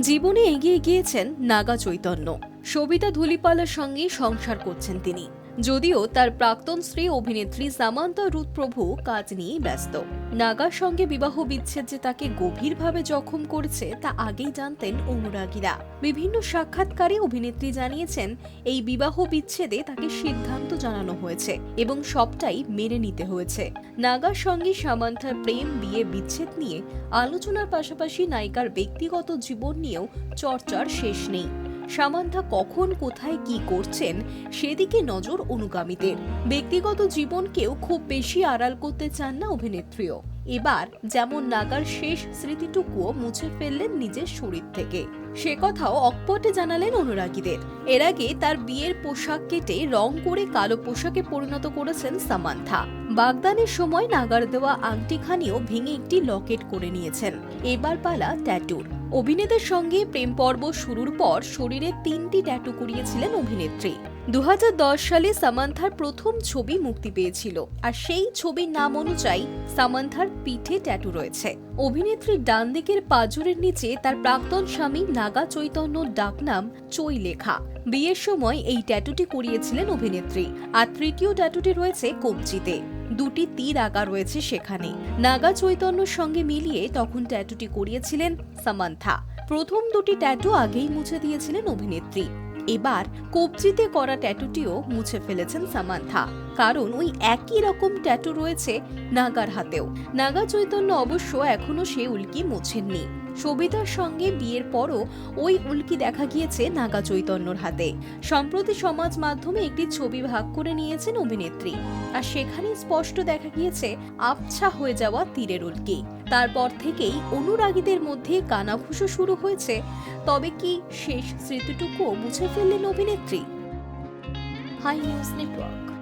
জীবনে এগিয়ে গিয়েছেন নাগা চৈতন্য। সবিতা ধুলিপালার সঙ্গে সংসার করছেন তিনি। যদিও তার প্রাক্তন স্ত্রী অভিনেত্রী সামান্তা রুথ প্রভু কাজ নিয়েই ব্যস্ত। নাগার সঙ্গে বিবাহ বিচ্ছেদ যে তাকে গভীরভাবে জখম করেছে, তা আগেই জানতেন অনুরাগীরা। বিভিন্ন সাক্ষাৎকারে অভিনেত্রী জানিয়েছেন, এই বিবাহ বিচ্ছেদে তাকে সিদ্ধান্ত জানানো হয়েছে এবং সবটাই মেনে নিতে হয়েছে। নাগার সঙ্গে সামান্থার প্রেম, বিয়ে, বিচ্ছেদ নিয়ে আলোচনার পাশাপাশি নায়িকার ব্যক্তিগত জীবন নিয়েও চর্চার শেষ নেই। সামান্থা কখন কোথায় কি করছেন সেদিকে নজর অনুগামীদের। ব্যক্তিগত জীবনকেও খুব বেশি আড়াল করতে চান না অভিনেত্রীও। এবার যেমন নাগার শেষ স্মৃতিটুকুও মুছে ফেললেন নিজের শরীর থেকে। সে কথাও অকপটে জানালেন অনুরাগীদের। এর আগে তার বিয়ের পোশাক কেটে রং করে কালো পোশাকে পরিণত করেছেন সামান্থা বাগদানের সময় নাগার দেওয়া আংটিখানিও ভেঙে একটি লকেট করে নিয়েছেন। এবার পালা ট্যাটুর। অভিনেতার সঙ্গে প্রেম পর্ব শুরুর পর শরীরে তিনটি ট্যাটু করিয়েছিলেন অভিনেত্রী। দু হাজার দশ সালে সামান্থার প্রথম ছবি মুক্তি পেয়েছিল, আর সেই ছবির নাম অনুযায়ী সামান্থার পিঠে ট্যাটু রয়েছে। অভিনেত্রীর ডান দিকের পাজরের নিচে তার প্রাক্তন স্বামী নাগা চৈতন্য ডাকনাম চই লেখা বিয়ের সময় এই ট্যাটুটি করিয়েছিলেন অভিনেত্রী, আর তৃতীয় ট্যাটুটি রয়েছে কবজিতে। দুটি তীর আঁকা রয়েছে সেখানে। নাগা চৈতন্যর সঙ্গে মিলিয়ে তখন ট্যাটুটি করিয়েছিলেন সামান্থা। প্রথম দুটি ট্যাটু আগেই মুছে দিয়েছিলেন অভিনেত্রী। এবার কবজিতে করা ট্যাটুটিও মুছে ফেলেছেন সামান্থা। কারণ ওই একই রকম ট্যাটু রয়েছে নাগার হাতেও। নাগা চৈতন্য অবশ্য এখনও সে উল্কি মোছেননি। সবিতার সঙ্গে বিয়ের পরও ওই উল্কি দেখা গিয়েছে নাগা চৈতন্যর হাতে। সম্প্রতি সমাজ মাধ্যমে একটি ছবি ভাগ করে নিয়েছেন অভিনেত্রী। আর সেখানে স্পষ্ট দেখা গিয়েছে আবছা হয়ে যাওয়া তীরের উল্কি। তারপর থেকেই অনুরাগীদের মধ্যে কানাঘুষো শুরু হয়েছে। তবে কি শেষ স্মৃতিটুকুও মুছে ফেললেন অভিনেত্রী? Hi news network.